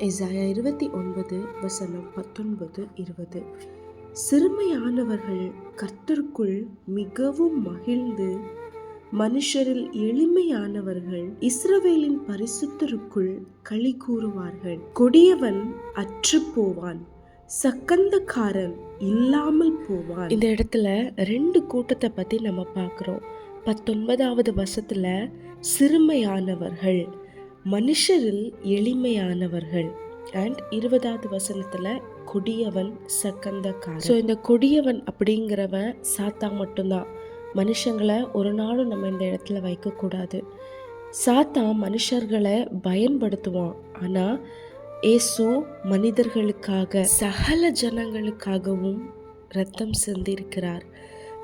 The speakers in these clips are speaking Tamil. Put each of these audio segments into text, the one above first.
எசாயா இருபத்தி ஒன்பது வசனம் பத்தொன்பது இருபது. சிறுமையானவர்கள் கர்த்தருக்குள் மிகவும் மகிழ்ந்து மனுஷரில் எளிமையானவர்கள் இஸ்ரவேலின் பரிசுத்தருக்குள் களி கூறுவார்கள். கொடியவன் அற்று போவான் சக்கந்தக்காரன் இல்லாமல் போவான். இந்த இடத்துல ரெண்டு கூட்டத்தை பத்தி நம்ம பார்க்குறோம். பத்தொன்பதாவது வசத்துல சிறுமையானவர்கள் மனுஷரில் எளிமையானவர்கள். அண்ட் இருபதாவது வசனத்துல கொடியவன் சக்கந்தக்காரன். ஸோ இந்த கொடியவன் அப்படிங்கிறவன் சாத்தா மட்டும்தான். மனுஷங்களை ஒரு நாளும் நம்ம இந்த இடத்துல வைக்கக்கூடாது. சாத்தா மனுஷர்களை பயன்படுத்துவான். ஆனால் ஏசு மனிதர்களுக்காக சகல ஜனங்களுக்காகவும் ரத்தம் சிந்திருக்கிறார்.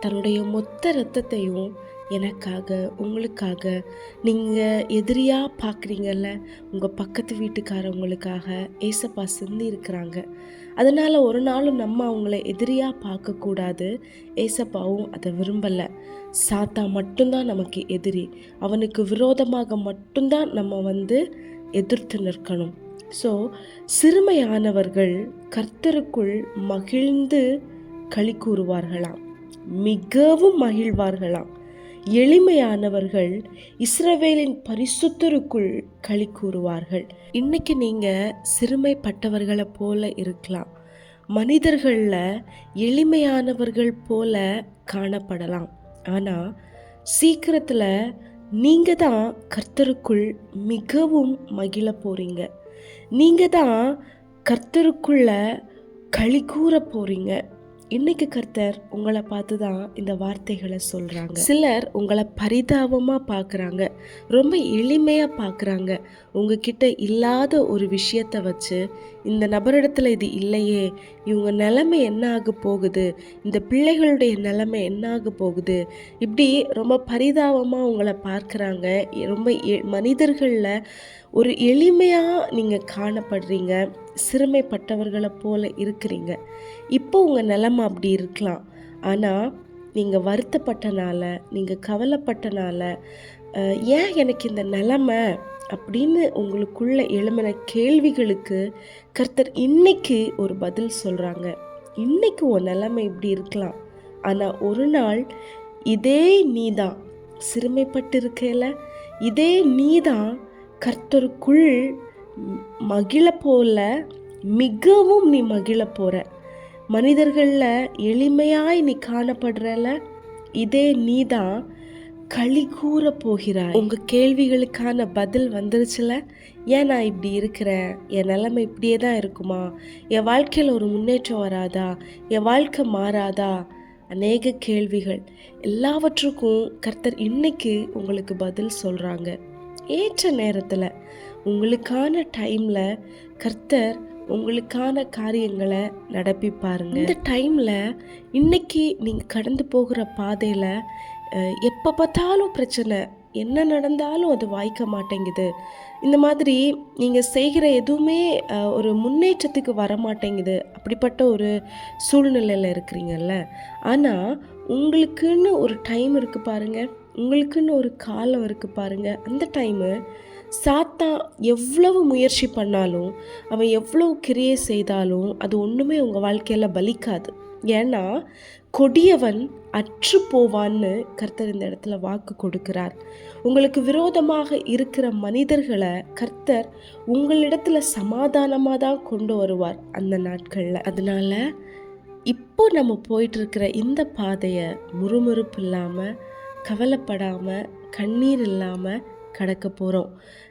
தன்னுடைய மொத்த ரத்தத்தையும் எனக்காக உங்களுக்காக. நீங்கள் எதிரியாக பார்க்குறீங்கல்ல உங்கள் பக்கத்து வீட்டுக்காரவங்களுக்காக ஏசப்பா சிந்தி இருக்கிறாங்க அதனால் ஒரு நாளும் நம்ம அவங்கள எதிரியாக பார்க்கக்கூடாது ஏசப்பாவும் அதை விரும்பலை. சாத்தா மட்டும்தான் நமக்கு எதிரி. அவனுக்கு விரோதமாக மட்டும்தான் நம்ம வந்து எதிர்த்து நிற்கணும். ஸோ சிறுமையானவர்கள் கர்த்தருக்குள் மகிழ்ந்து களி கூறுவார்களாம். மிகவும் மகிழ்வார்களாம். எளிமையானவர்கள் இஸ்ரவேலின் பரிசுத்தருக்குள் களி கூறுவார்கள். இன்னைக்கு நீங்க சிறுமைப்பட்டவர்களை போல இருக்கலாம். மனிதர்களில் எளிமையானவர்கள் போல காணப்படலாம். ஆனால் சீக்கிரத்தில் நீங்கள் தான் கர்த்தருக்குள் மிகவும் மகிழ போகிறீங்க நீங்கள் தான் கர்த்தருக்குள்ள களி கூற போகிறீங்க இன்னைக்கு கர்த்தர் உங்களை பார்த்து தான் இந்த வார்த்தைகளை சொல்கிறாங்க சிலர் உங்களை பரிதாபமாக பார்க்குறாங்க. ரொம்ப எளிமையாக பார்க்குறாங்க. உங்ககிட்ட இல்லாத ஒரு விஷயத்தை வச்சு இந்த நபரிடத்தில் இது இல்லையே இவங்க நிலைமை என்ன ஆக போகுது இந்த பிள்ளைகளுடைய நிலைமை என்ன ஆக போகுது இப்படி ரொம்ப பரிதாபமாக உங்களை பார்க்குறாங்க. ரொம்ப எ- மனிதர்களில் ஒரு எளிமையாக நீங்கள் காணப்படுறீங்க. சிறுமைப்பட்டவர்களை போல இருக்கிறீங்க. இப்போ உங்கள் நிலமை அப்படி இருக்கலாம். ஆனால் நீங்கள் வருத்தப்பட்டனால நீங்கள் கவலைப்பட்டனால ஏன் எனக்கு இந்த நிலமை அப்படின்னு உங்களுக்குள்ள எழுமின கேள்விகளுக்கு கர்த்தர் இன்னைக்கு ஒரு பதில் சொல்கிறாங்க இன்னைக்கு உன் நிலைமை இப்படி இருக்கலாம். ஆனால் ஒரு நாள் இதே நீ தான் சிறுமைப்பட்டு இருக்கையில இதே நீ தான் கர்த்தருக்குள் மகிழ போல மிகவும் நீ மகிழ போற மனிதர்களில் எளிமையாய் நீ காணப்படுறல இதே நீ தான் களி கூற போகிறாய். உங்க கேள்விகளுக்கான பதில் வந்துருச்சுல ஏன் நான் இப்படி இருக்கிறேன்? என் நிலைமை இப்படியே தான் இருக்குமா? என் வாழ்க்கையில் ஒரு முன்னேற்றம் வராதா? என் வாழ்க்கை மாறாதா? அநேக கேள்விகள். எல்லாவற்றுக்கும் கர்த்தர் இன்னைக்கு உங்களுக்கு பதில் சொல்கிறாங்க ஏற்ற நேரத்தில் உங்களுக்கான டைமில் கர்த்தர் உங்களுக்கான காரியங்களை நடப்பிப்பாருங்க. இந்த டைமில் இன்னைக்கு நீங்கள் கடந்து போகிற பாதையில் எப்போ பார்த்தாலும் பிரச்சனை என்ன நடந்தாலும் அது வாய்க்க மாட்டேங்குது. இந்த மாதிரி நீங்கள் செய்கிற எதுவுமே ஒரு முன்னேற்றத்துக்கு வர மாட்டேங்குது. அப்படிப்பட்ட ஒரு சூழ்நிலையில் இருக்கிறீங்கல்ல. ஆனால் உங்களுக்குன்னு ஒரு டைம் இருக்குது பாருங்கள் உங்களுக்குன்னு ஒரு காலம் இருக்குது பாருங்கள் அந்த டைமு சாத்தான் எவ்வளவு முயற்சி பண்ணாலும் அவன் எவ்வளவு கிரியை செய்தாலும் அது ஒன்றுமே உங்கள் வாழ்க்கையில் பலிக்காது. ஏன்னா கொடியவன் அற்று போவான்னு கர்த்தர் இந்த இடத்துல வாக்கு கொடுக்கிறார். உங்களுக்கு விரோதமாக இருக்கிற மனிதர்களை கர்த்தர் உங்களிடத்துல சமாதானமாக தான் கொண்டு வருவார் அந்த நாட்களில். அதனால இப்போ நம்ம போயிட்டு இருக்கிற இந்த பாதையை முறுமுறுப்பு இல்லாமல் கவலைப்படாமல் கண்ணீர் இல்லாமல் கடக்க போகிறோம்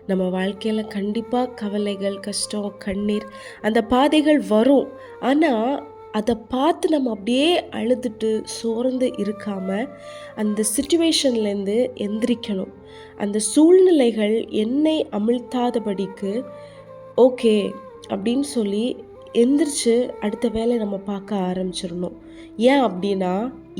நம்ம வாழ்க்கையில் கண்டிப்பாக கவலைகள் கஷ்டம் கண்ணீர் அந்த பாதைகள் வரும். ஆனால் அதை பார்த்து நம்ம அப்படியே அழுதுட்டு சோர்ந்து இருக்காமல் அந்த சுச்சுவேஷன்லேருந்து எந்திரிக்கணும். அந்த சூழ்நிலைகள் என்னை அமிழ்த்தாதபடிக்கு ஓகே அப்படின்னு சொல்லி எந்திரிச்சு அடுத்த வேலையை நம்ம பார்க்க ஆரம்பிச்சிடணும். ஏன் அப்படின்னா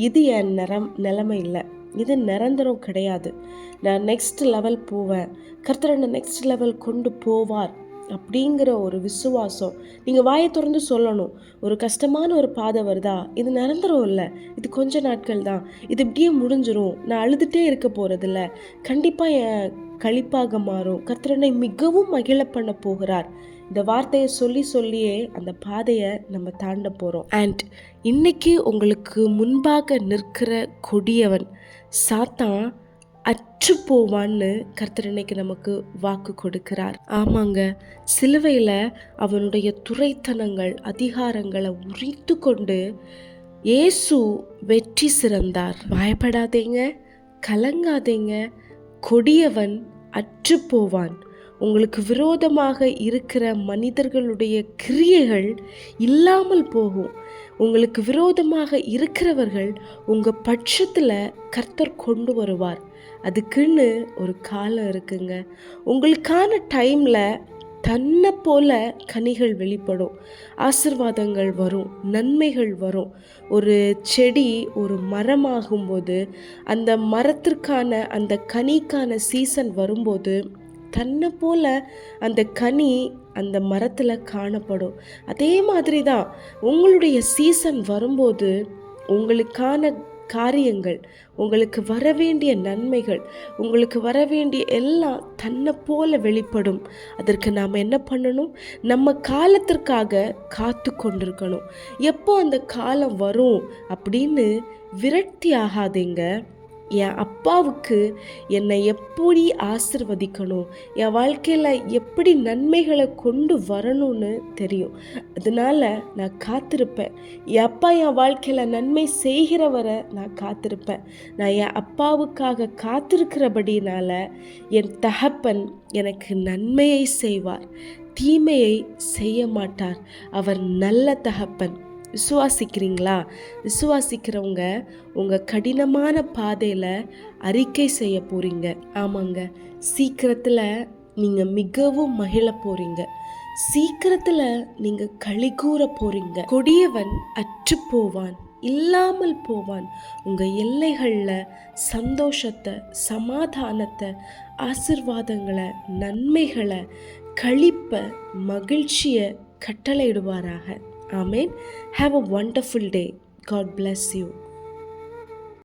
இது என் நிறம் நிலைமை இல்லை. இது நிரந்தரம் கிடையாது. நான் நெக்ஸ்ட் லெவல் போவேன். கர்த்தர் என்னை நெக்ஸ்ட் லெவல் கொண்டு போவார் அப்படிங்கிற ஒரு விசுவாசம். நீங்கள் வாயை திறந்து சொல்லணும். ஒரு கஷ்டமான ஒரு பாதை வருதா? இது நிரந்தரம் இல்லை. இது கொஞ்ச நாட்கள் தான். இது இப்படியே முடிஞ்சிரும். நான் அழுதுகிட்டே இருக்க போகிறதில்ல கண்டிப்பாக என் கழிப்பாக மாறும். கர்த்தரனை மிகவும் மகிழ பண்ண போகிறார். இந்த வார்த்தையை சொல்லி சொல்லியே அந்த பாதையை நம்ம தாண்ட போகிறோம் அண்ட் இன்னைக்கு உங்களுக்கு முன்பாக நிற்கிற கொடியவன் சாத்தான் அற்று போவான்னு கர்த்தர் இன்னைக்கு நமக்கு வாக்கு கொடுக்கிறார். ஆமாங்க சிலுவையில் அவனுடைய துரைத்தனங்கள் அதிகாரங்களை உரித்து கொண்டு இயேசு வெற்றி சிறந்தார். பயப்படாதீங்க கலங்காதீங்க கொடியவன் அற்று போவான். உங்களுக்கு விரோதமாக இருக்கிற மனிதர்களுடைய கிரியைகள் இல்லாமல் போகும். உங்களுக்கு விரோதமாக இருக்கிறவர்கள் உங்கள் பட்சத்தில் கர்த்தர் கொண்டு வருவார். அதுக்குன்னு ஒரு காலம் இருக்குங்க. உங்களுக்கான டைமில் தன்னை போல கனிகள் வெளிப்படும். ஆசிர்வாதங்கள் வரும் நன்மைகள் வரும். ஒரு செடி ஒரு மரமாகும்போது அந்த மரத்திற்கான அந்த கனிக்கான சீசன் வரும்போது தன்னை போல அந்த கனி அந்த மரத்தில் காணப்படும். அதே மாதிரி தான் உங்களுடைய சீசன் வரும்போது உங்களுக்கான காரியங்கள் உங்களுக்கு வர வேண்டிய நன்மைகள் உங்களுக்கு வர வேண்டிய எல்லாம் தன்னை போல வெளிப்படும். அதற்கு நாம் என்ன பண்ணணும்? நம்ம காலத்திற்காக காத்து கொண்டிருக்கணும். எப்போ அந்த காலம் வரும் அப்படின்னு விரக்தி ஆகாதீங்க. என் அப்பாவுக்கு என்னை எப்படி ஆசிர்வதிக்கணும்? என் வாழ்க்கையில் எப்படி நன்மைகளை கொண்டு வரணும்னு தெரியும். அதனால் நான் காத்திருப்பேன். என் அப்பா என் வாழ்க்கையில் நன்மை செய்கிறவரை நான் காத்திருப்பேன். நான் என் அப்பாவுக்காக காத்திருக்கிறபடினால என் தகப்பன் எனக்கு நன்மையை செய்வார். தீமையை செய்ய மாட்டார். அவர் நல்ல தகப்பன். விசுவாசிக்கிறீங்களா? விசுவாசிக்கிறவங்க உங்கள் கடினமான பாதையில் அறிக்கை செய்ய போகிறீங்க ஆமாங்க. சீக்கிரத்தில் நீங்கள் மிகவும் மகிழ போகிறீங்க சீக்கிரத்தில் நீங்கள் களி கூற போகிறீங்க கொடியவன் அற்று போவான் இல்லாமல் போவான். உங்கள் எல்லைகளில் சந்தோஷத்தை சமாதானத்தை ஆசிர்வாதங்களை நன்மைகளை கழிப்பை மகிழ்ச்சியை கட்டளையிடுவாராக. Amen. Have a wonderful day. God bless you.